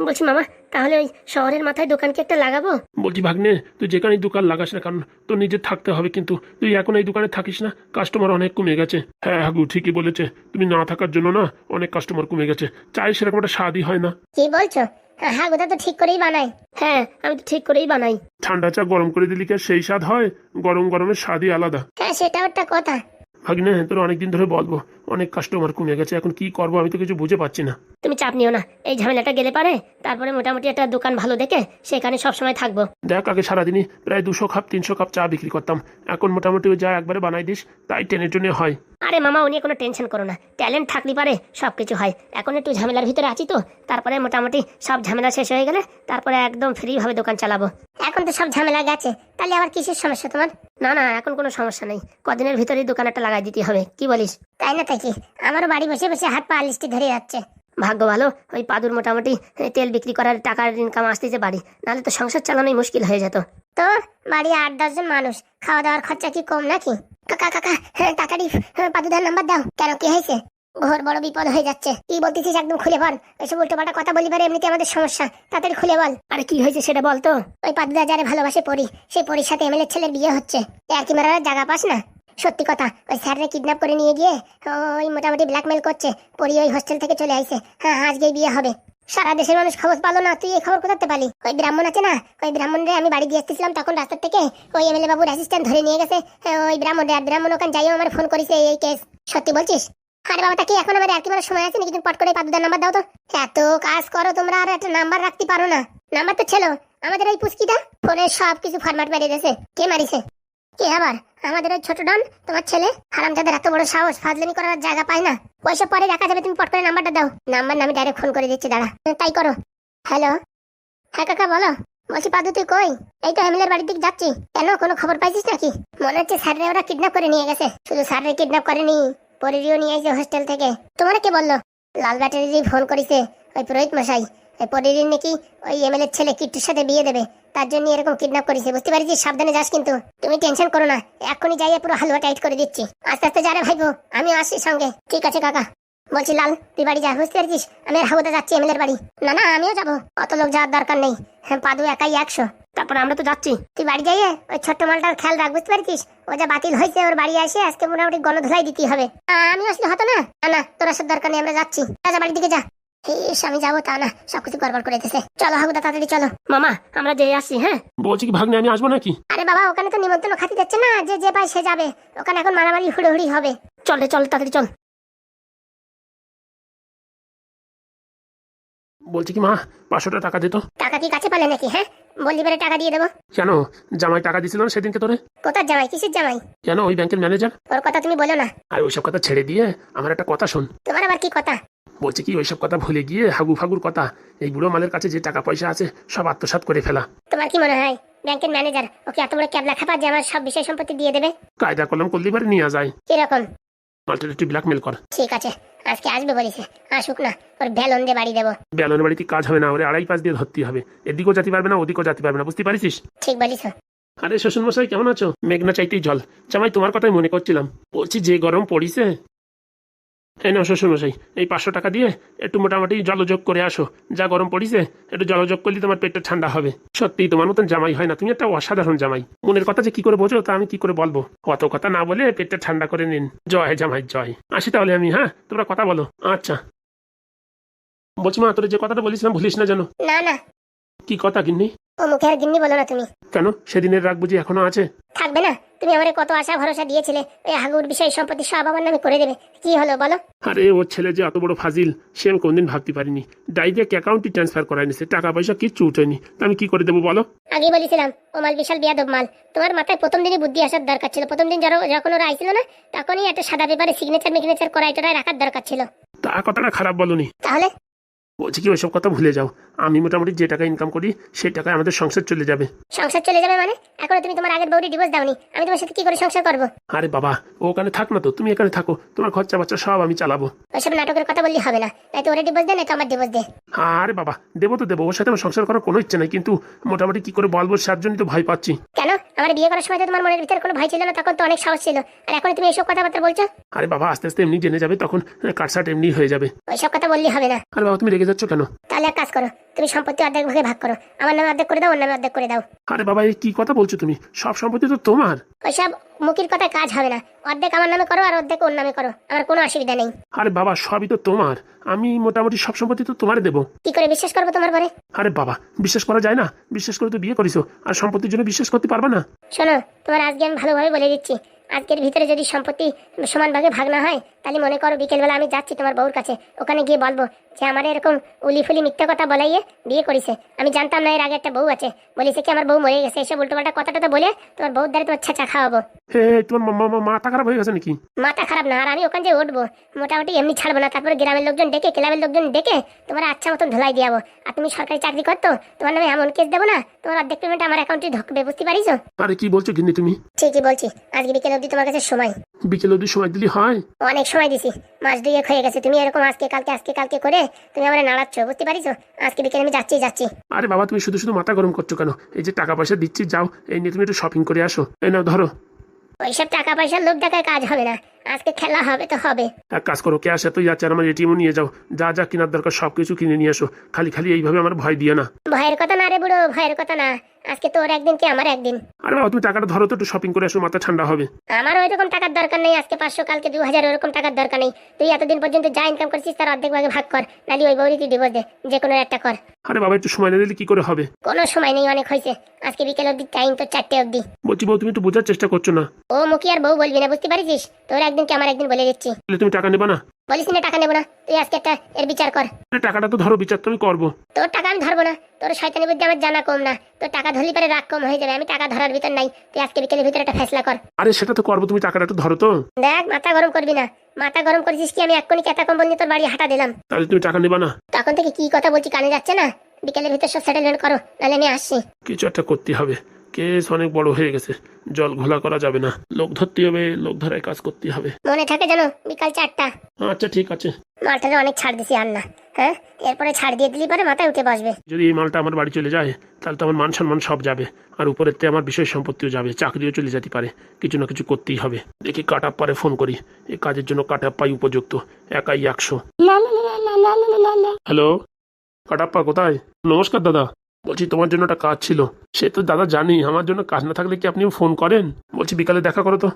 বলছি মামা তাহলে ওই শহরের মাথায় দোকান কি একটা লাগাবো? বলছি ভাগ্নে তুই যেখানে দোকান লাগাস না কারণ তোর নিজের থাকতে হবে কিন্তু তুই এখন এই দোকানে থাকিস না কাস্টমার অনেক কমে গেছে। হ্যাঁ হাগু ঠিকই বলেছে। তুমি না থাকার জন্য না অনেক কাস্টমার কমে গেছে। চাই সেরকম একটা স্বাদই হয় না। কি বলছো? হ্যাঁ গোদা তো ঠিক করেই বানাই। হ্যাঁ আমি তো ঠিক করেই বানাই। ঠান্ডা চা গরম করে দিলি কি আর সেই স্বাদ হয়? গরম গরমের স্বাদই আলাদা। হ্যাঁ সেটাও একটা কথা। ভাগ্নে তোর অনেকদিন ধরে বলব অনেক কাস্টমার কমে গেছে এখন কি করব আমি তো কিছু বুঝে পাচ্ছি না। তুমি চাপ নিও না এই ঝামেলাটা গেলে পারে তারপরে মোটামুটি একটা দোকান ভালো দেখে সেখানে সবসময় থাকব। দেখ আগে সারাদিনই প্রায় দুশো কাপ তিনশো কাপ চা বিক্রি করতাম এখন মোটামুটি যা একবারে বানাই দিস তাই টেনের জন্য হয়। আরে মামা নিয়ে কোনো টেনশন করো না ট্যালেন্ট থাকলে পারে সব কিছু হয়। এখন একটু ঝামেলার ভিতরে আছি তো তারপরে মোটামুটি সব ঝামেলা শেষ হয়ে গেলে তারপরে একদম ফ্রি ভাবে দোকান চালাবো। এখন তো সব ঝামেলা গেছে তাহলে আবার কিসের সমস্যা তোমার? না না এখন কোনো সমস্যা নেই কদিনের ভিতরেই দোকান একটা লাগাই দিতে হবে কি বলিস? তাই না তাই কি? আমারও বাড়ি বসে বসে হাত পা লিস্টে ধরে যাচ্ছে। ভাগ্য ভালো ওই পাদুর মোটামুটি তেল বিক্রি করার টাকার ইনকাম আসতেছে বাড়ি নাহলে তো সংসার চালানোই মুশকিল হয়ে যেত। তো বাড়ি আট দশজন মানুষ খাওয়া দাওয়ার খরচা কি কম নাকি? কাকা কাকা হ্যাঁ, পাদুদার নাম্বার দাও। কেন কি হয়েছে? ঘোর বড় বিপদ হয়ে যাচ্ছে। কি বলতেছিস একদম খুলে বল। এসব উল্টো পাল্টা কথা বলি পারে এমনিতে আমাদের সমস্যা। তাড়াতাড়ি খুলে বল। আরে কি হয়েছে সেটা বল তো। ওই পাদুদা যারে ভালোবাসে পড়ি সেই পরির সাথে এমএলএ ছেলের বিয়ে হচ্ছে। কি মারার জায়গা পাস না? সত্যি কথা, ওই স্যাররে কিডন্যাপ করে নিয়ে গিয়ে ওই মোটামুটি ব্ল্যাকমেল করছে, পরি ওই হোস্টেল থেকে চলে আইছে। হ্যাঁ আজকেই বিয়ে হবে। সারা দেশের মানুষ খবর পালো না, তুই এই খবর কোথাতে পালি? ওই ব্রাহ্মণ আছে না, ওই ব্রাহ্মণরে আমি বাড়ি দিয়ে আসতেছিলাম তখন রাস্তার থেকে, ওই এমএলএ বাবুর অ্যাসিস্ট্যান্ট ধরে নিয়ে গেছে, ওই ব্রাহ্মণ আর ব্রাহ্মণ ওখানে যাইও আমার ফোন করেছে এই কেস সত্যি বলছিস? আরে বাবা কি এখন আমার আর কি মানে সময় আছে নাকি? তুমি পট করে পাদুদার নাম্বার দাও তো। এত কাজ করো তোমরা, আর একটা নাম্বার রাখতে পারো না। নাম্বার তো ছিল, আমাদের ওই পুচকিটা, ফোনে সব কিছু ফরম্যাট মেরে দিয়েছে কে মারিছে? কে আবার? আমাদের ওই ছোট ডন, তোমার ছেলে? হারাম যাদের এত বড় সাহস, ফাজলামি করার জায়গা পায় না। পয়সা পরে রাখা যাবে, তুমি পট করে নাম্বারটা দাও। নাম্বার আমি ডাইরেক্ট ফোন করে দিচ্ছি, দাঁড়া। তাই করো। হ্যালো? হ্যাঁ কাকা, বলো। বলছি, পাদু, তুই কই? এই তো হেমিলের বাড়ির দিকে যাচ্ছি। কেন, কোনো খবর পাইছিস নাকি? মনে হচ্ছে স্যাররে ওরা কিডন্যাপ করে নিয়ে গেছে। শুধু স্যাররে কিডন্যাপ করেনি পরিরিও নিয়ে এসে হোস্টেল থেকে। তোমার কে বলল? লাল ব্যাটারি ফোন করেছে, ওই পুরোহিত মশাই। ওই পরিরির নাকি ওই এমএলএ ছেলে কিট্টুর সাথে বিয়ে দেবে। তার জন্য এরকম কিডন্যাপ করেছে, বুঝতে পারছিস সাবধানে যাস কিন্তু। তুমি টেনশন করো না, এক্ষুনি যাইয়ে পুরো হালুয়া টাইট করে দিচ্ছি। আস্তে আস্তে যা ভাইবো আমি আসছি সঙ্গে। ঠিক আছে কাকা। বলছি, লাল, তুই বাড়ি যা, বুঝতে পারছিস? আমি হাবুদা যাচ্ছি, এমএলএর বাড়ি। না না, আমিও যাব। অত লোক যাওয়ার দরকার নেই। হ্যাঁ পাদু একাই একশো। তারপর আমরা তো যাচ্ছি। তুই বাড়ি যাইয়ে ওই ছোট্ট মালটার খেয়াল রাখ, বুঝতে পারছিস? ও যা বাতিল হয়েছে, ওর বাড়ি আসে আজকে মোটামুটি গণধোলাই দিতে হবে। আমি আসলে হতো না? না তোর আসার দরকার নেই, আমরা যাচ্ছি। যা, বাড়ির দিকে যা। ইস, আমি যাব তা না সবকিছু গড়বড় করে দিতেছে। চলো হাগুদা তাড়াতাড়ি চলো। মামা আমরা যে আসছি হ্যাঁ? বলছি কি ভাগ্নে আমি আসব নাকি? আরে বাবা ওখানে তো নিমন্ত্রণ খাতি যাচ্ছে না যে যে পায় সে যাবে। ওখানে এখন মারামারি হুড়োহুড়ি হবে। চল চল তাড়াতাড়ি চল। বলছি কি মা পাঁচশোটা টাকা দিত টাকা কি কাছে পালে নাকি হ্যাঁ? বললি বেড়ে টাকা দিয়ে দেবো। কেন জামাই টাকা দিছিল না সেদিনকে তোরে? কোথার জামাই? কিসের জামাই? কেন ওই ব্যাংকের ম্যানেজার? ওর কথা তুমি বলো না। আর ওইসব কথা ছেড়ে দিয়ে আমার একটা কথা শোন। তোমার আবার কি কথা? বলছি কি ওইসব কথা ভুলে গিয়ে হাগু ফাগুর কথা এই বুড়ো মালের কাছে যে টাকা পয়সা আছে সব আত্মসাৎ করে ফেলা। তোমার কি মনে হয় ব্যাংকের ম্যানেজার ওকে এত বড় ক্যাবলা খাপা যে আমার সব বিষয় সম্পত্তি দিয়ে দেবে? কায়দা কলম করলে এবারে নিয়ে যায়। কীরকম? অল্টারনেটিভ ব্ল্যাকমেল কর। ঠিক আছে আজকে আসবে বলেছে আসুক না ওর বেলন দিয়ে বাড়ি দেবো। বেলনের বাড়িতে কাজ হবে না ওরে আড়াই পাঁচ দিয়ে ধরতে হবে। এদিকেও যেতে পারবে না ওদিকেও যেতে পারবে না বুঝতে পারিস ঠিক বলিস আরে শ্বশুর মশাই কেমন আছো? মেঘনা চাইতেই জল। জামাই তোমার কথাই মনে করছিলাম। বলছি যে গরম পড়িছে এই নাও শ্বশুর মশাই, এই পাঁচশো টাকা দিয়ে একটু মোটামুটি জলযোগ করে আসো। যা গরম পড়িছে, একটু জলযোগ করলে তোমার পেটটা ঠান্ডা হবে। সত্যি তোমার মতন জামাই হয় না, তুমি একটা অসাধারণ জামাই। মনের কথা যে কি করে বোঝো, তা আমি কি করে বলব? অত কথা না বলে পেটটা ঠান্ডা করে নিন। জয় জামাই, জয়। আসি তাহলে আমি হ্যাঁ? তোমরা কথা বলো। আচ্ছা। বলছি মা, তোর যে কথাটা বলিছিলাম ভুলিস না যেন। না না। কি কথা কিন্নি ও মুখে আর গিন্নি বলো না তুমি। কেন? সেদিনের রাগ বুঝি এখনও আছে? থাকবে না। তুমি আমারে কত আশা ভরসা দিয়েছিলে। ওই হাগুর বিষয় সম্পত্তি সব আমার নামে করে দেবে। কি হলো বলো? আরে ওর ছেলে যে এত বড় ফাজিল সে আমি কোনদিন ভাবতে পারিনি। ডাইরেক্ট অ্যাকাউন্টে ট্রান্সফার করাই নিছে টাকা পয়সা কিচ্ছু উঠেনি। আমি কি করে দেবো বলো? আগে বলেছিলাম ও মাল বিশাল বিয়াদব মাল। তোমার মাথায় প্রথম দিনই বুদ্ধি আসার দরকার ছিল। প্রথম দিন যারা- যখন ওরা আইছিল না তখনই একটা সাদা পেপারে সিগনেচার মিগনেচার করাই টরাই রাখার দরকার ছিল। তা কথাটা খারাপ বলনি। তাহলে? বলছি কি ওইসব কথা ভুলে যাও। আমি মোটামুটি যে টাকা ইনকাম করি সেই টাকায় আমাদের সংসার চলে যাবে। সংসার চলে যাবে মানে? এখনও তুমি তোমার আগের বউরি ডিভোর্স দাওনি। আমি তোমার সাথে কি করে সংসার করব? আরে বাবা ও ওখানে থাক না তো তুমি এখানে থাকো। তোমার খরচা বাচ্চা সব আমি চালাবো। ওইসব নাটকের কথা বললি হবে না। নয়তো ওরে ডিভোর্স দে নয়তো আমার ডিভোর্স দে। আরে বাবা দেবো তো দেবো ওর সাথে আমার সংসার করার কোনো ইচ্ছে নাই কিন্তু মোটামুটি কি করে বলব সার জন্যই তো ভয় পাচ্ছি। কেন? আমার বিয়ে করার সময় তো তোমার মনের ভিতরে কোনো ভয় ছিল না তখন তো অনেক সাহস ছিল। আর এখন তুমি এইসব কথাবার্তা বলছো? আরে বাবা আস্তে আস্তে এমনি জেনে যাবে তখন কাটসাট এমনি হয়ে যাবে। ওইসব কথা বললি হবে না। আরে বাবা তুমি রেগে যাচ্ছ কেন? তাহলে এক কাজ করো তুমি সম্পত্তি অর্ধেক ভাগে ভাগ করো। আমার নামে অর্ধেক করে দাও ওর নামে অর্ধেক করে দাও। আরে বাবা এই কি কথা বলছো তুমি? সব সম্পত্তি তো তোমার। ওইসব মুখির কথায় কাজ হবে না। অর্ধেক আমার নামে করো আর অর্ধেক ওর নামে করো। আমার কোনো অসুবিধা নেই। আরে বাবা সবই তো তোমার। আমি মোটামুটি সব সম্পত্তি তো তোমারে দেবো। কি করে বিশ্বাস করব তোমার পরে আরে বাবা বিশ্বাস করা যায় না। বিশ্বাস করে তো বিয়ে করিছো। আর সম্পত্তির জন্য বিশ্বাস করতে পারবে না। শোনো তোমার আজকে আমি ভালোভাবে বলে দিচ্ছি। আজকের ভিতরে যদি সম্পত্তি সমান ভাগে ভাগ না হয় তাহলে মনে করো বিকেলবেলা আমি যাচ্ছি তোমার বউর কাছে। ওখানে গিয়ে বলব যে আমার এরকম উলি ফুলি মিথ্যা কথা বলাইয়ে বিয়ে করেছে। আমি জানতাম না এর আগে একটা বউ আছে। বলেছে কি আমার বউ মরে গেছে। এসব উল্টোপাল্টা কথাটা তো বলে তোমার বউর দ্বারা তোমার ছেঁচা খাওয়াবো। তোমার মাথা খারাপ হয়ে গেছে নাকি? মাথা খারাপ না। আর আমি ওখান যে উঠবো। মোটামুটি এমনি ছাড়বো না। তারপরে গ্রামের লোকজন ডেকে ক্লাবের লোকজন ডেকে তোমার আচ্ছা মতন ধুলাই দিয়াবো আর তুমি সরকারি চাকরি করতো তোমার নামে এমন কেস দেবো না। তোমার অর্ধেক পেমেন্ট আমার অ্যাকাউন্টে ঢুকবে বুঝতে পারিছো? আরে কি বলছো গিন্নি তুমি? ঠিকই বলছি। আজকে বিকেল অবধি তোমার কাছে সময়। বিকেল অবধি সময় দিলি হয়? অনেক সময় দিছি। মাস দুয়েক হয়ে গেছে। তুমি এরকম আজকে কালকে আজকে কালকে করে তুমি আমার নাড়াচ্ছ বুঝতে পারিছো আজকে বিকেলে আমি যাচ্ছি যাচ্ছি। আরে বাবা তুমি শুধু শুধু মাথা গরম করছ কেন? এই যে টাকা পয়সা দিচ্ছি যাও। এই নিয়ে তুমি একটু শপিং করে আসো। এই নাও ধরো। ওইসব টাকা পয়সার লোক দেখায় কাজ হবে না। আজকে খেলা হবে তো হবে। এক কাজ করো ক্যাশ এতই যাচ্ছে আর আমার এটিএমও নিয়ে যাও। যা যা কেনার দরকার সব কিছু কিনে নিয়ে আসো। খালি খালি এইভাবে আমার ভয় দিয়ে না। ভয়ের কথা না রে বুড়ো ভয়ের কথা না। আজকে তোর একদিন কি আমার একদিন? আরে বাবা তুমি টাকাটা ধরো তো একটু শপিং করে আসো মাথা ঠান্ডা হবে। আমার ওই রকম টাকার দরকার নেই আজকে পাঁচশো কালকে দু হাজার ওরকম টাকার দরকার নেই। তুই এতদিন পর্যন্ত যা ইনকাম করছিস তার অর্ধেক ভাগে ভাগ কর। নালি ওই বৌরি তুই ডিভোর্স দে যে কোনো একটা কর। আরে বাবা একটু সময় না দিলে কি করে হবে? কোনো সময় নেই অনেক হয়েছে। আজকে বিকেল অবধি টাইম তো চারটে অবধি। বলছি বউ তুমি একটু বোঝার চেষ্টা করছ না। ও মুখি আর বউ বলবি না বুঝতে পারিস তোর একদিন কি আমার একদিন বলে দিচ্ছি তাহলে তুমি টাকা নেবা না বলিস না টাকা নেব না তুই আজকে একটা এর বিচার কর আরে টাকাটা তো ধরো বিচার তো আমি করব তোর টাকা আমি ধরবো না তোর শয়তানি বুদ্ধি আমার জানা কম না তোর টাকা ধরলি পরে রাগ কম হয়ে যাবে আমি টাকা ধরার ভিতর নাই তুই আজকে বিকেলের ভিতরে একটা ফেসলা কর আরে সেটা তো করব তুমি টাকাটা একটু ধরো তো দেখ মাথা গরম করবি না মাথা গরম করেছিস কি আমি এক্ষুনি কেতা কম্বল নিয়ে তোর বাড়ি হাঁটা দিলাম তাহলে তুমি টাকা নেবা না তখন থেকে কি কথা বলছি কানে যাচ্ছে না বিকেলের ভিতর সব সেটেলমেন্ট করো নাহলে আমি আসছি কিছু একটা করতে হবে কেস অনেক বড় হয়ে গেছে। জল ঘোলা করা যাবে না। লোক ধরতে হবে লোক ধরায় কাজ করতে হবে। মনে থাকে জানো বিকাল চারটা। আচ্ছা ঠিক আছে। মালটারে অনেক ছাড় দিছি আর না। হ্যাঁ? এরপরে ছাড় দিয়ে দিলি পরে মাথায় উঠে বসবে। যদি এই মালটা আমার বাড়ি চলে যায় তাহলে তো আমার মান সম্মান সব যাবে। আর উপরের তে আমার বিষয় সম্পত্তিও যাবে। চাকরিও চলে যেতে পারে। কিছু না কিছু করতেই হবে। দেখি কাট আপ পারে ফোন করি। এই কাজের জন্য কাট আপ পাই উপযুক্ত। একাই একশো। হ্যালো? কাটাপ্পা কোথায়? নমস্কার দাদা। বলছি, তোমার জন্য একটা কাজ ছিল। সে তো দাদা জানি আমার জন্য কাজ না থাকলে কি আপনি ফোন করেন? বলছি, বিকালে দেখা করো তো।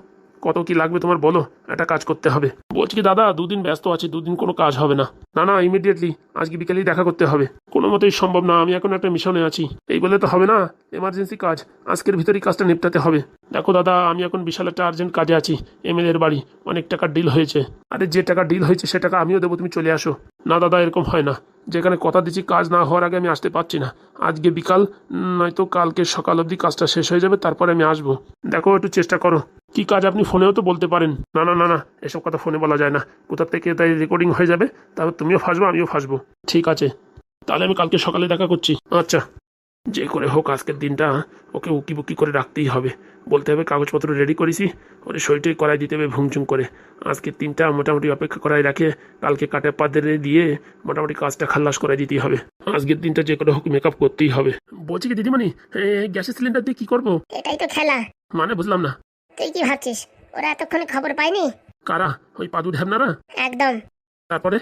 কত কি লাগবে তোমার বলো, একটা কাজ করতে হবে। বলছি কি, দাদা, দুদিন ব্যস্ত আছি, দুদিন কোনো কাজ হবে না। না না ইমিডিয়েটলি আজকে বিকেলেই দেখা করতে হবে। কোনো মতেই সম্ভব না, আমি এখন একটা মিশনে আছি। এই বলে তো হবে না এমার্জেন্সি কাজ, আজকের ভিতরেই কাজটা নিপটাতে হবে। দেখো দাদা, আমি এখন বিশাল একটা আর্জেন্ট কাজে আছি এমএলএ এর বাড়ি, অনেক টাকার ডিল হয়েছে। আরে যে টাকা ডিল হয়েছে, সে টাকা আমিও দেবো, তুমি চলে আসো। না দাদা, এরকম হয় না। যেখানে কথা দিচ্ছি, কাজ না হওয়ার আগে আমি আসতে পারছি না। আজকে বিকাল, নয়তো কালকে সকাল অবধি কাজটা শেষ হয়ে যাবে, তারপরে আমি আসব। দেখো, একটু চেষ্টা করো। কি কাজ আপনি ফোনেও তো বলতে পারেন? না না না না এসব কথা ফোনে বলা যায় না। কোথা থেকে তাই রেকর্ডিং হয়ে যাবে তারপর তুমিও ফাঁসবো আমিও ফাঁসবো। ঠিক আছে। তাহলে আমি কালকে সকালে দেখা করছি। আচ্ছা। যে করে হোক আজকের দিনটা ওকে উকি বুকি করে রাখতেই হবে। বলতে হবে কাগজপত্র রেডি করেছি ওরে সইটই করাই দিতে হবে ভুংচুং করে। আজকে তিনটা মোটামুটি অপেক্ষা করাই রাখে কালকে কাটে পাদের দিয়ে মোটামুটি কাজটা খাল্লাস করাই দিতেই হবে। আজকের দিনটা যে করে হোক মেকআপ করতেই হবে। বলছি কি দিদিমণি গ্যাসের সিলিন্ডার দিয়ে কি করব? এটাই তো খেলা। মানে বুঝলাম না। তুই কি ভাবছিস? ওরা এতক্ষণে খবর পায়নি? কারা? ওই পাদু ঢ্যাবনারা? একদম। তারপরে?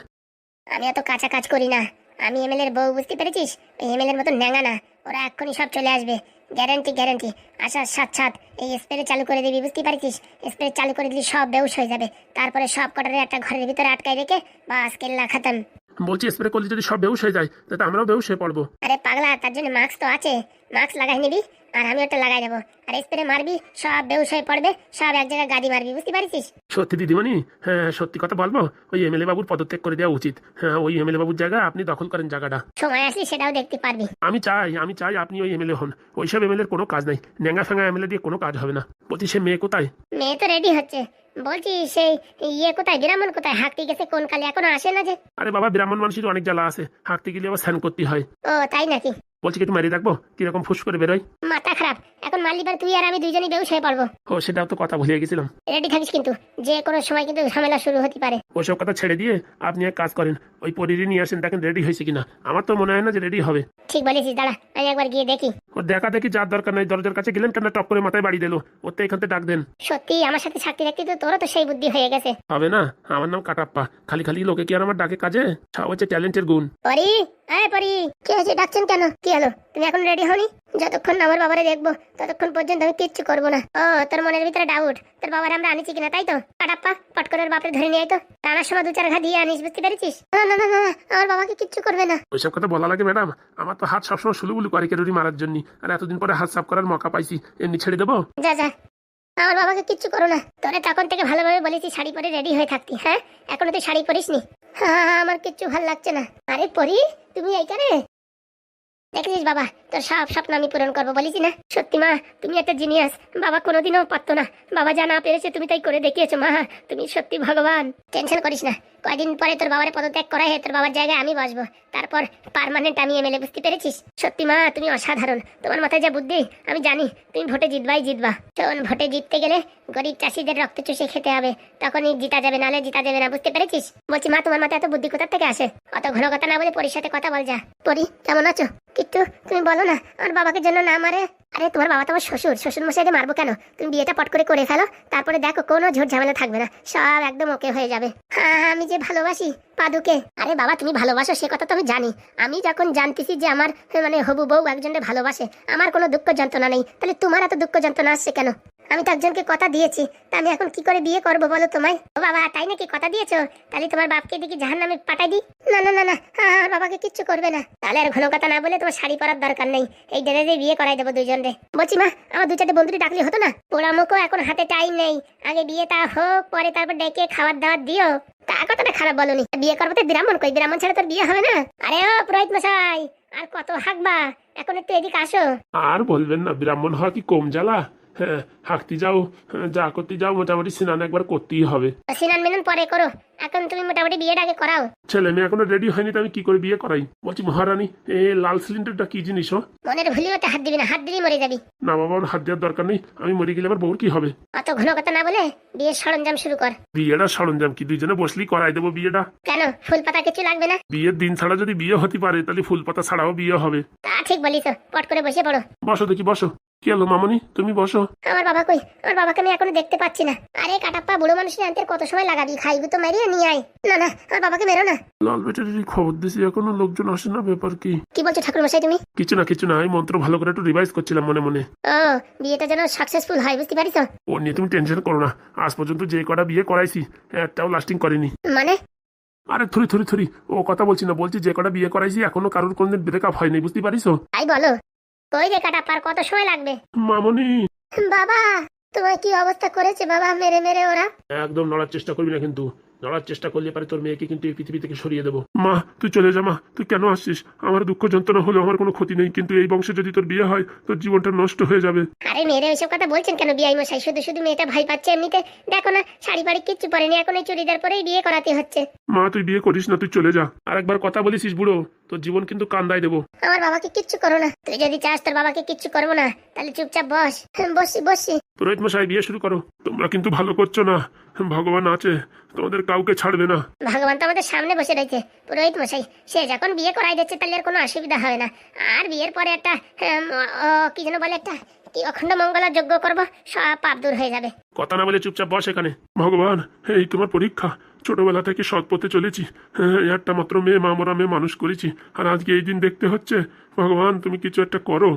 আমি এত কাঁচা কাজ করি না। আমি এমএলএর বউ বুঝতে পেরেছিস? এমএলএর মতো ন্যাঙা না। ওরা এক্ষুনি সব চলে আসবে। Guarantee guarantee. আসার সাত সাত। এই স্প্রে চালু করে দিবি বুঝতে পারছিস? স্প্রে চালু করে দিলে সব বেউস হয়ে যাবে। তারপরে সব কটারে একটা ঘরের ভিতরে আটকাই রেখে বাস কেল্লা খাতাম। বলছি স্প্রে করলে যদি সব বেউস হয়ে যায় তাহলে আমরাও বেউস হয়ে পড়ব। আরে পাগলা তার জন্য মাস্ক তো আছে। মাস্ক লাগাই নিবি আর আমি ওটা লাগাই দেবো। আর স্প্রে মারবি সব বেউস হয়ে পড়বে সব এক জায়গায় গাদি মারবি বুঝতে পারছিস সত্যি দিদিমণি? হ্যাঁ সত্যি কথা বলব ওই এমএলএ বাবুর পদত্যাগ করে দেওয়া উচিত। হ্যাঁ ওই এমএলএ বাবুর জায়গা আপনি দখল করেন জায়গাটা। সময় আসলে সেটাও দেখতে পারবি। আমি চাই আমি চাই আপনি ওই এমএলএ হন। ওইসব এমএলএর কোনো কাজ নাই। ন্যাঙ্গা ফ্যাঙ্গা এমএলএ দিয়ে কোনো কাজ হবে না। বলছি সে মেয়ে কোথায়? মেয়ে তো রেডি হচ্ছে। বলছি সেই ইয়ে কোথায় বিরামন কোথায়? হাঁকতে গেছে কোন কালে এখনও আসে না যে। আরে বাবা ব্রাহ্মণ মানুষের অনেক জ্বালা আছে। হাঁটতে গেলে আবার স্নান করতে হয়। ও তাই নাকি? বলছি কি মারিয়ে রাখব? কীরকম ফুস করে বেরোয়? মাথা খারাপ। এখন মালিবার তুই আর আমি দুইজনই বেউস হয়ে পড়ব। ও সেটাও তো কথা ভুলে গেছিলাম। রেডি থাকিস কিন্তু। যে কোনো সময় কিন্তু ঝামেলা শুরু হতে পারে। ওইসব কথা ছেড়ে দিয়ে আপনি এক কাজ করেন ওই পরিরি নিয়ে আসেন দেখেন রেডি হয়েছে কিনা। আমার তো মনে হয় না যে রেডি হবে। ঠিক বলেছিস দাঁড়া আমি একবার গিয়ে দেখি। ও দেখা দেখি যার দরকার নাই দরজার কাছে গেলেন কেন টপ করে মাথায় বাড়ি দিল। ওর তো এখান থেকে ডাক দেন। সত্যি আমার সাথে থাকতে থাকতে তো তোরও তো সেই বুদ্ধি হয়ে গেছে। হবে না আমার নাম কাটাপ্পা। খালি খালি লোকে কি আর আমার ডাকে কাজে? সব হচ্ছে ট্যালেন্টের গুণ। পরি আয় পরি কি হয়েছে ডাকছেন কেন? কি হলো তুমি এখন রেডি হনি যতক্ষণ আমার বাবারে দেখব ততক্ষণ পর্যন্ত আমি কিচ্ছু করব না। ও তোর মনের ভিতরে ডাউট তোর বাবার আমরা আনিছি কিনা তাই তো? কাটাপ্পা পট করে বাপরে ধরে নিয়ে তো। টানার সময় দু চার ঘা দিয়ে আনিস বুঝতে পেরেছিস? না না না আমার বাবাকে কিচ্ছু করবে না। ওইসব কথা বলা লাগে ম্যাডাম আমার তো হাত সবসময় সুলুবুলু করে কেরুরি মারার জন্য। আর এতদিন পরে হাত সাফ করার মকা পাইছি এমনি ছেড়ে দেবো? যা যা। আমার বাবাকে কিচ্ছু করো না। তোরে তখন থেকে ভালোভাবে বলেছি শাড়ি পরে রেডি হয়ে থাকতি হ্যাঁ? এখনও তুই শাড়ি পরিস নি আমার কিচ্ছু ভালো লাগছে না। আরে পরি তুমি এইখানে দেখেছিস বাবা, তোর সব স্বপ্ন আমি পূরণ করব, বলিস না? সত্যি মা, তুমি একটা জিনিয়াস বাবা কোনোদিনও পারতো না। বাবা যা না পেরেছে তুমি তাই করে দেখিয়েছো মা। তুমি সত্যি ভগবান। টেনশন করিস না। কয়দিন পরে তোর বাবার পদত্যাগ করা হয়ে তোর বাবার জায়গায় আমি বসবো। তারপর পার্মানেন্ট আমি এমএলএ বুঝতে পেরেছিস? সত্যি মা, তুমি অসাধারণ। তোমার মাথায় যা বুদ্ধি, আমি জানি তুমি ভোটে জিতবাই জিতবা। শোন, ভোটে জিততে গেলে গরিব চাষিদের রক্ত চুষে খেতে হবে। তখনই জিতা যাবে, নালে জিতা যাবে না, বুঝতে পেরেছিস? বলছি মা, তোমার মাথায় এত বুদ্ধি কোথা থেকে আসে? অত ঘন কথা না বলে পরির সাথে কথা বল যা। পরি, কেমন আছো? কিট্টু তুমি বলো না, আমার বাবাকে যেন না মারে। আরে, তোমার বাবা তোমার শ্বশুর শ্বশুর। মশাইকে মারবো কেন? তুমি বিয়েটা পট করে করে ফেলো, তারপরে দেখো কোনো ঝোট ঝামেলা থাকবে না। সব একদম ওকে হয়ে যাবে। হ্যাঁ আমি যে ভালোবাসি পাদুকে। আরে বাবা, তুমি ভালোবাসো, সে কথা তো আমি জানি। আমি যখন জানতেছি যে আমার মানে হবু বউ একজনকে ভালোবাসে, আমার কোনো দুঃখ যন্ত্রণা নেই। তাহলে তোমার এত দুঃখ যন্ত্রণা আসছে কেন? আমি তো একজনকে কথা দিয়েছি, তা আমি এখন কি করে বিয়ে করব বলো তোমায়? ও বাবা, তাই নাকি কথা দিয়েছ? তাহলে তোমার বাপকে দেখি জাহান নামে পাঠাই দিই। না না না না হ্যাঁ আমার বাবাকে কিচ্ছু করবে না। তাহলে আর ঘন কথা না বলে তোমার শাড়ি পরার দরকার নেই। এই ড্রেসে বিয়ে করাই দেবো দুজন রে। বলছি মা, আমার দু চারটে বন্ধুটি ডাকলে হতো না? পোড়ামুখো এখন হাতে টাইম নেই। আগে বিয়েটা হোক, পরে তারপর ডেকে খাবার দাবার দিও। তা কথাটা খারাপ বলনি বিয়ে করব তো ব্রাহ্মণ কই? ব্রাহ্মণ ছাড়া তোর বিয়ে হবে না? আরে ও পুরোহিত মশাই, আর কত হাঁকবা? এখন একটু এদিকে আসো। আর বলবেন না, ব্রাহ্মণ হওয়া কি কম জ্বালা? হ্যাঁ হাঁকতে যাও হ্যাঁ, যা করতে যাও মোটামুটি স্নান একবার করতেই হবে। সিনান মিনান পরে করো। এখন তুমি মোটামুটি বিয়েটা আগে করাও। ছেলে মেয়ে এখনও রেডি হয়নি তো আমি কি করে বিয়ে করাই? বলছি মহারানী এ লাল সিলিন্ডারটা কি জিনিস ও মনের ভুলিও তো হাত দিবি না হাত দিবি মরে যাবি। না বাবা ওর হাত দেওয়ার দরকার নেই। আমি মরে গেলে আমার বউর কি হবে? অত ঘন কথা না বলে বিয়ের সরঞ্জাম শুরু কর। বিয়েটা সরঞ্জাম কি? দুইজনে বসলেই করাই দেবো বিয়েটা। কেন? ফুল পাতা কিছু লাগবে না? বিয়ের দিন ছাড়া যদি বিয়ে হতে পারে তাহলে ফুল পাতা ছাড়াও বিয়ে হবে। তা ঠিক বলিস পট করে বসে পড়ো। বসো দেখি বসো। কি হলো মামনি? তুমি বসো। আমার বাবা কই? আমার বাবাকে আমি এখনও দেখতে পাচ্ছি না। আরে কাটাপ্পা বুড়ো আনতে কত সময় লাগাবি? খাইবি তো মেরিয়ে নিয়ে আয়। না না আমার বাবাকে মেরো না। লাল ব্যাটারির খবর দিছি এখনও লোকজন আসে না ব্যাপার কি? কি বলছো ঠাকুর মশাই তুমি? কিছু না কিছু না আমি মন্ত্র ভালো করে একটু রিভাইজ করছিলাম মনে মনে। ও বিয়েটা যেন সাকসেসফুল হয় বুঝতে পারিস ও নিয়ে তুমি টেনশন করো না। আজ পর্যন্ত যে কটা বিয়ে করাইছি একটাও লাস্টিং করেনি। মানে? আরে থুরি থুরি থুরি ও কথা বলছি না বলছি যে কটা বিয়ে করাইছি এখনও কারোর কোনদিন ব্রেকআপ হয়নি বুঝতে পারিস তাই বলো। কই রে পার কত সময় লাগবে? মামনি। বাবা তোমার কি অবস্থা করেছে বাবা মেরে মেরে ওরা? একদম নড়ার চেষ্টা করবি না কিন্তু। নড়ার চেষ্টা করলে পারে তোর মেয়েকে কিন্তু এই পৃথিবী থেকে সরিয়ে দেবো। মা তুই চলে যা মা। তুই কেন আসছিস? আমার দুঃখ যন্ত্রণা হলো আমার কোনো ক্ষতি নেই। কিন্তু এই বংশে যদি তোর বিয়ে হয় তোর জীবনটা নষ্ট হয়ে যাবে। আরে মেয়েরা ওইসব কথা বলছেন কেন বিয়াই মশাই? শুধু শুধু মেয়েটা ভয় পাচ্ছে এমনিতে। দেখো না শাড়ি বাড়ি কিচ্ছু পরেনি এখন এই চুড়িদার পরেই বিয়ে করাতে হচ্ছে। মা তুই বিয়ে করিস না তুই চলে যা। আর একবার কথা বলিস বুড়ো। তোর জীবন কিন্তু কান্দাই দেবো। আমার বাবাকে কিচ্ছু করো না। তুই যদি চাস তোর বাবাকে কিচ্ছু করব না। তাহলে চুপচাপ বস। বসি বসি। পুরোহিত মশাই বিয়ে শুরু করো। তোমরা কিন্তু ভালো করছ না। ভগবান আছে তোমাদের কাউকে ছাড়বে না। ভগবান তো আমাদের সামনে বসে রয়েছে। পুরোহিত মশাই সে যখন বিয়ে করাই দিচ্ছে তাহলে আর কোনো অসুবিধা হবে না। আর বিয়ের পরে একটা কি যেন বলে একটা কি অখণ্ড মঙ্গলা যজ্ঞ করব সব পাপ দূর হয়ে যাবে। কথা না বলে চুপচাপ বস এখানে। ভগবান এই তোমার পরীক্ষা। ছোটবেলা থেকে সৎ পথে চলেছি। হ্যাঁ, একটা মাত্র মেয়ে মা মরা মেয়ে মানুষ করেছি। আর আজকে এই দিন দেখতে হচ্ছে ভগবান তুমি কিছু একটা করো।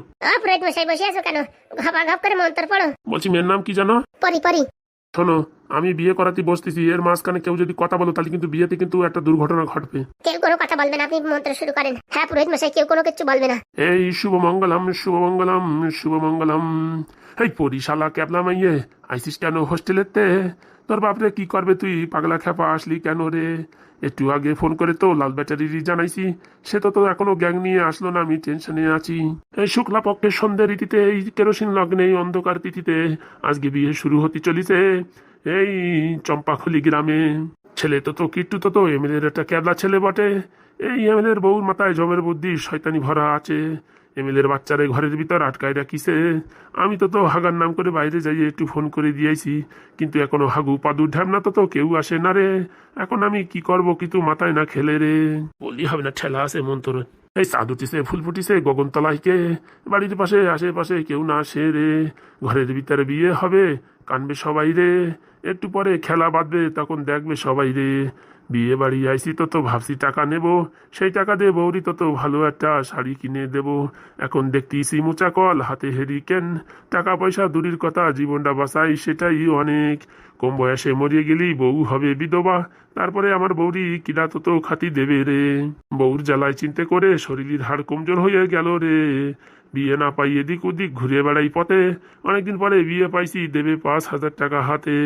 পুরোহিত মশাই বসে আছো কেন? ঘপা ঘপ করে মন্ত্র পড়ো। বলছি মেয়ের নাম কি জানো? পরি পরি। শোনো আমি বিয়ে করাতে বসতেছি এর মাঝখানে কেউ যদি কথা বলো তাহলে কিন্তু বিয়েতে কিন্তু একটা দুর্ঘটনা ঘটবে। কেউ কোনো কথা বলবে না আপনি মন্ত্র শুরু করেন। হ্যাঁ পুরোহিত মশাই কেউ কোনো কিছু বলবে না। এই শুভ মঙ্গলম শুভ মঙ্গলম শুভ মঙ্গলম এই পরিশালা ক্যাবলা মাইয়ে আইসিস কেন হোস্টেলেতে? তোর বাপরে কি করবে তুই? পাগলা খেপা আসলি কেন রে? একটু আগে ফোন করে তো লাল ব্যাটারি জানাইছি। সে তো তো এখনও গ্যাং নিয়ে আসলো না আমি টেনশনে আছি। এই শুক্লা পক্ষের সন্ধ্যে রীতিতে এই কেরোসিন লগ্নে এই অন্ধকার তিথিতে আজকে বিয়ে শুরু হতে চলিছে। এই চম্পাখলি গ্রামে ছেলে তো তো কিট্টু তো তো এমএলএর একটা ক্যাবলা ছেলে বটে। এই এমএলএর বউর মাথায় জমের বুদ্ধি শয়তানি ভরা আছে। এমএলএর বাচ্চারে ঘরের ভিতর আটকায় রাখিছে। আমি তো তো হাগার নাম করে বাইরে যাই একটু ফোন করে দিয়েছি, কিন্তু এখনও হাগু পাদু ঢ্যামনা তো তো কেউ আসে না রে। এখন আমি কি করব, কিন্তু মাথায় না খেলে রে। বলি হবে না, ঠেলা আছে মন্তর এই চাঁদ ফুল ফুটিছে গগনতলাইকে বাড়ির পাশে, আশেপাশে কেউ না আসে রে। ঘরের ভিতরে বিয়ে হবে কানবে সবাই রে। একটু পরে খেলা বাঁধবে, তখন দেখবে সবাই রে। বিয়ে বাড়ি আইসি তো তো ভাবছি টাকা নেব। সেই টাকা দিয়ে বৌরি তো তো ভালো একটা শাড়ি কিনে দেব। এখন দেখতেছি মোচা কল, হাতে হেরি কেন টাকা পয়সা দূরের কথা, জীবনটা বাঁচাই সেটাই অনেক। কম বয়সে মরিয়ে গেলেই বউ হবে বিধবা। তারপরে আমার বৌরি কিরা তো তো খাতি দেবে রে। বউর জ্বালায় চিনতে করে শরীরের হাড় কমজোর হয়ে গেল রে। বিয়ে না পাই এদিক ওদিক ঘুরে বেড়াই পথে। অনেকদিন পরে বিয়ে পাইছি, দেবে পাঁচ হাজার টাকা হাতে।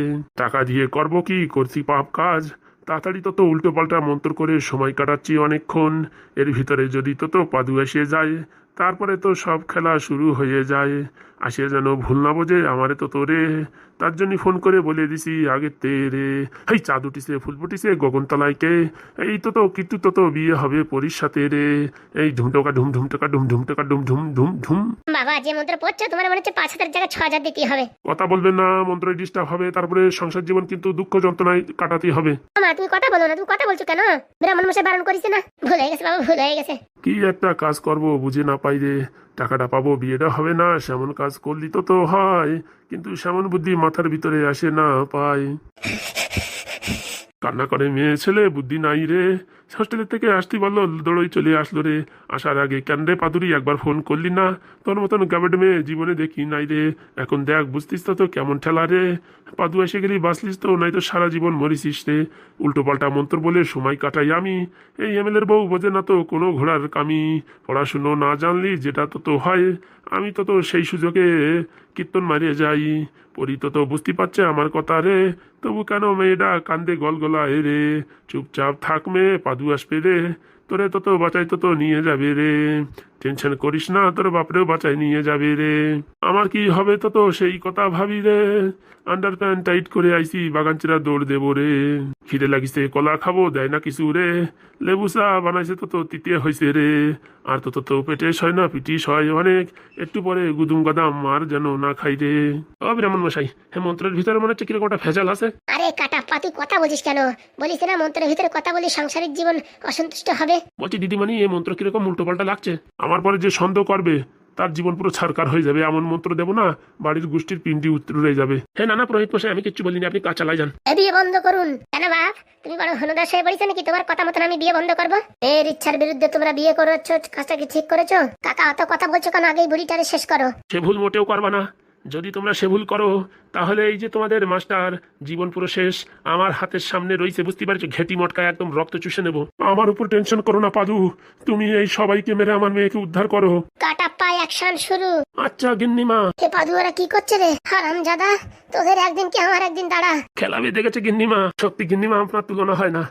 টাকা দিয়ে করব কি, করছি পাপ কাজ। তাড়াতাড়ি তত উল্টো পাল্টা মন্তর করে সময় কাটাচ্ছি অনেকক্ষণ। এর ভিতরে যদি তত পাদু এসে যায়, তারপরে তো সব খেলা শুরু হয়ে যায়। আসে যেন ভুল না বোঝে আমারে তো তোরে। তার জন্য ফোন করে বলে দিছি আগে তে রে চাঁদ উঠিছে ফুল ফুটিছে গগনতলাইকে এই তো তো কিন্তু তো তো বিয়ে হবে পরির সাথে রে। এই ঢুমটোকা ঢুম ঢুমটোকা ঢুম ঢুমটোকা ঢুম ঢুম ঢুম ঢুম বাবা যে মন্ত্র পড়ছো তোমার মনে হচ্ছে পাঁচ হাজার জায়গায় ছ হাজার দিতে হবে। কথা বলবেন না মন্ত্রে ডিস্টার্ব হবে তারপরে সংসার জীবন কিন্তু দুঃখ যন্ত্রণায় কাটাতে হবে। মা তুমি কথা বলো না তুমি কথা বলছো কেন? ব্রাহ্মণ মশাই বারণ করিস না। ভুল হয়ে গেছে বাবা ভুল হয়ে গেছে। কি একটা কাজ করব বুঝে না পাই রে। টাকাটা পাবো বিয়েটা হবে না সেমন কাজ করলি তো তো হয়, কিন্তু সেমন বুদ্ধি মাথার ভিতরে আসে না পাই। কান্না করে মেয়ে ছেলে, বুদ্ধি নাই রে। হোস্টেলের থেকে আসতে বলল দৌড়ই চলে আসলো রে। আসার আগে, কেন রে পাদুরি, একবার ফোন করলি না? তোর মতন গাবেড মেয়ে জীবনে দেখি নাই রে। এখন দেখ, বুঝতিস তো কেমন ঠেলা রে। পাদু এসে গেলি, বাঁচলিস তো, নাই তো সারা জীবন মরিছিস রে। উল্টো পাল্টা মন্ত্র বলে সময় কাটাই আমি। এই এমএলএর বউ বোঝে না তো, কোনো ঘোড়ার কামি। পড়াশুনো না জানলি, যেটা তো তো হয়। আমি তো তো সেই সুযোগে কীর্তন মারিয়ে যাই। পরি তো তো, বুঝতে পারছে আমার কথা রে। তবু কেন মেয়েটা কান্দে গলগলা এ রে? চুপচাপ থাক মেয়ে, পাদু আসবে রে। তোরে তত বাঁচাই তত নিয়ে যাবে রে। টেনশন করিস না তোর বাপরেও বাঁচাই নিয়ে যাবে রে। আমার কি হবে তো তো সেই কথা ভাবি রে। আন্ডার প্যান্ট টাইট করে আইসি বাগানচিরা দৌড় দেবো রে। খিদে লাগিছে কলা খাব দেয় না কিছু রে। লেবু চা বানাইছে তো তো তিতে হয়েছে রে। আর তো তো তো পেটে সয় না পিটিস হয় অনেক। একটু পরে গুদুম গাদাম আর যেন না খাই রে। ও ব্রাহ্মণ মশাই হ্যাঁ মন্ত্রের ভিতরে মনে হচ্ছে কীরকম একটা ভেজাল আছে? আরে কাটা পা তুই কথা বলিস কেন? বলিস না মন্ত্রের ভিতরে কথা বলি সাংসারিক জীবন অসন্তুষ্ট হবে? বলছি দিদিমণি এই মন্ত্র কীরকম উল্টো পাল্টা লাগছে? আমার পরে যে সন্দেহ করবে তার জীবন পুরো ছারকার হয়ে যাবে। এমন মন্ত্র দেবো না বাড়ির গোষ্ঠীর পিন্ডি উড়ে যাবে। হ্যাঁ নানা পুরোহিত মশাই আমি কিছু বলিনি আপনি কাজ চালাই যান এ বিয়ে বন্ধ করুন। কেন বাপ তুমি বড় হনুদাস হয়ে পড়েছো নাকি? তোমার কথা মতন আমি বিয়ে বন্ধ করব? এর ইচ্ছার বিরুদ্ধে তোমরা বিয়ে করেছ কাজটা কি ঠিক করেছ? কাকা অত কথা বলছো কেন? আগেই বুড়িটারে শেষ করো। সে ভুল মোটেও করবা না। যদি তোমরা সে ভুল করো তাহলে এই যে তোমাদের মাস্টার জীবন পুরো শেষ আমার হাতের সামনে রয়েছে বুঝতে পারছ ঘেটি মটকা একদম রক্ত চুষে নেব। আমার উপর টেনশন করো না পাদু তুমি এই সবাইকে মেরে আমার মেয়েকে উদ্ধার করো। কাটা পায় অ্যাকশন শুরু। আচ্ছা গিন্নিমা। এ পাদু ওরা কি করছে রে? হারাম জাদা তোদের একদিন কি আমার একদিন দাঁড়া। খেলা গেছে গিন্নিমা। সত্যি গিন্নিমা আপনার তুলনা হয় না।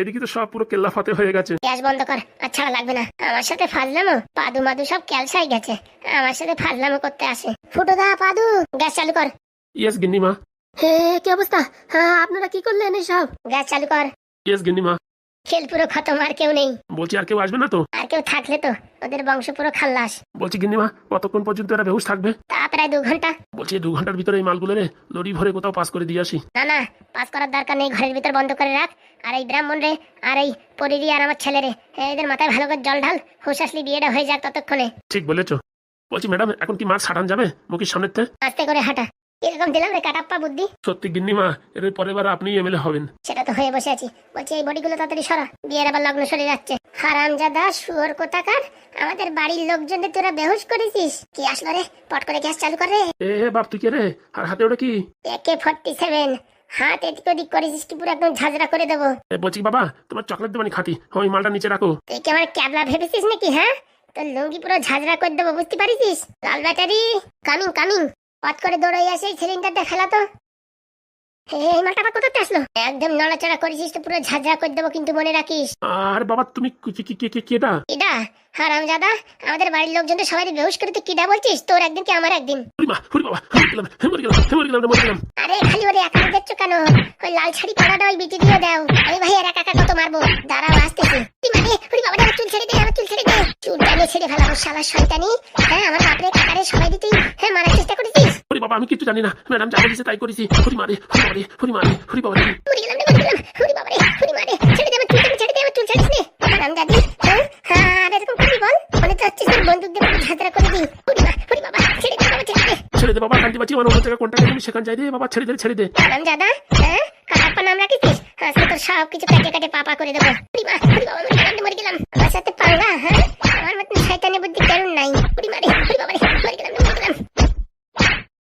এদিকে তো সব পুরো কেল্লা ফাতে হয়ে গেছে। গ্যাস বন্ধ কর আর ছাড়া লাগবে না। আমার সাথে ফাজলামো পাদু মাদু সব ক্যালসাই গেছে। আমার সাথে ফাজলামো করতে আসে। ফুটো দা পাদু গ্যাস চালু কর। ইয়েস গিন্নিমা। হে কি অবস্থা? হ্যাঁ আপনারা কি করলেন এসব? গ্যাস চালু কর। ইয়েস গিন্নিমা। খেল পুরো খতম আর কেউ নেই। বলছি আর কেউ আসবে না তো? আর কেউ থাকলে তো ওদের বংশ পুরো খাল্লাস। বলছি গিন্নিমা কতক্ষণ পর্যন্ত এরা বেহুশ থাকবে? তা প্রায় দু ঘণ্টা। বলছি দু ঘণ্টার ভিতরে এই মালগুলো রে লরি ভরে কোথাও পাস করে দিয়ে আসি। না না পাস করার দরকার নেই ঘরের ভিতর বন্ধ করে রাখ। আর এই ব্রাহ্মণ রে আর এই পরিরি আর আমার ছেলে রে এদের মাথায় ভালো করে জল ঢাল হুশ আসলি বিয়েটা হয়ে যাক ততক্ষণে। ঠিক বলেছ। বলছি ম্যাডাম এখন কি মাছ ছাড়ান যাবে মুখের সামনের থেকে আস্তে করে হাঁটা। এরকম দিলাম রে কাটাপ্পা বুদ্ধি। সত্যি গিন্নিমা এর পরের বার আপনি এমএলএ হবেন। সেটা তো হয়ে বসে আছি। বলছি এই বডিগুলো তাড়াতাড়ি সরা। বিয়ের আবার লগ্ন সরে যাচ্ছে হারামজাদা শুয়োর কোথাকার? আমাদের বাড়ির লোকজনদের তোরা বেহুশ করেছিস। কি আসলো রে? পট করে গ্যাস চালু করে এ বাপ তুই কে রে? আর হাতে ওটা কি? একে ফর্টি সেভেন হাত এদিক ওদিক করেছিস কি পুরো একদম ঝাঁঝরা করে দেবো। এ, বলছি বাবা তোমার চকলেট দেবানি খাতি ওই মালটা নিচে রাখো। তুই কি আমার ক্যাবলা ভেবেছিস নাকি হ্যাঁ? তোর লুঙ্গি পুরো ঝাঁঝরা করে দেবো বুঝতে পারিস? লাল ব্যাটারি। Coming coming. করে দৌড়াই আসে এই সিলিন্ডারটা ফেলা তো। এই মালটা আবার কোথাতে আসলো? একদম নড়াচড়া করেছিস তো পুরো ঝাঁঝা করে দেবো কিন্তু মনে রাখিস। আর বাবা তুমি কি- কি- কি- কিডা? হারাম জাদা আমাদের বাড়ির লোকজন তো সবাই বেহুশ করে তুই কিডা বলছিস? তোর একদিন কি আমার একদিন? আরে খালি ওরে একা দেখছ কেন? ওই লাল শাড়ি পরাটা ওই বিটি দিয়ে দাও। আমি ভাই আর একা একা কত মারবো? দাঁড়াও আসতেছি। তুই মানে ওরে বাবা আমার চুল ছেড়ে দে আমার চুল ছেড়ে দে। নিয়ে ছেড়ে ফেলাবো শালা শয়তানি। হ্যাঁ আমার বাপরে কাকারে সবাই তুই বাবা আমি কিছু জানি না। ম্যাডাম যা বলেছে তাই করেছি। হরি মারে হরি মারে হরি মারে হরি বাবা রে। মরে গেলাম রে মরে গেলাম। বাবা রে মারে। ছেড়ে দে আমার চুলটা ছেড়ে দে আমার চুল ছাড়িস নে হারাম দাদি হ্যাঁ? হ্যাঁ আর এরকম করবি বল। মনে তো হচ্ছে তোর বন্দুক দিয়ে পুরো করে দিই। ওরে মা ওরে বাবা ছেড়ে দে বাবা ছেড়ে দে। ছেড়ে দে বাবা কান্তি বাঁচি আমার অন্য জায়গায় কোনটা তুমি সেখানে যাই রে বাবা ছেড়ে দে ছেড়ে দে। হারাম দাদা হ্যাঁ? নাম রাখিস? আজকে তোর সব কিছু কাটে কাটে পাপা করে দেবো। মা ওরে বাবা মরে গেলাম মরে গেলাম। আমার সাথে পাঙ্গা হ্যাঁ? আমার মতন বুদ্ধি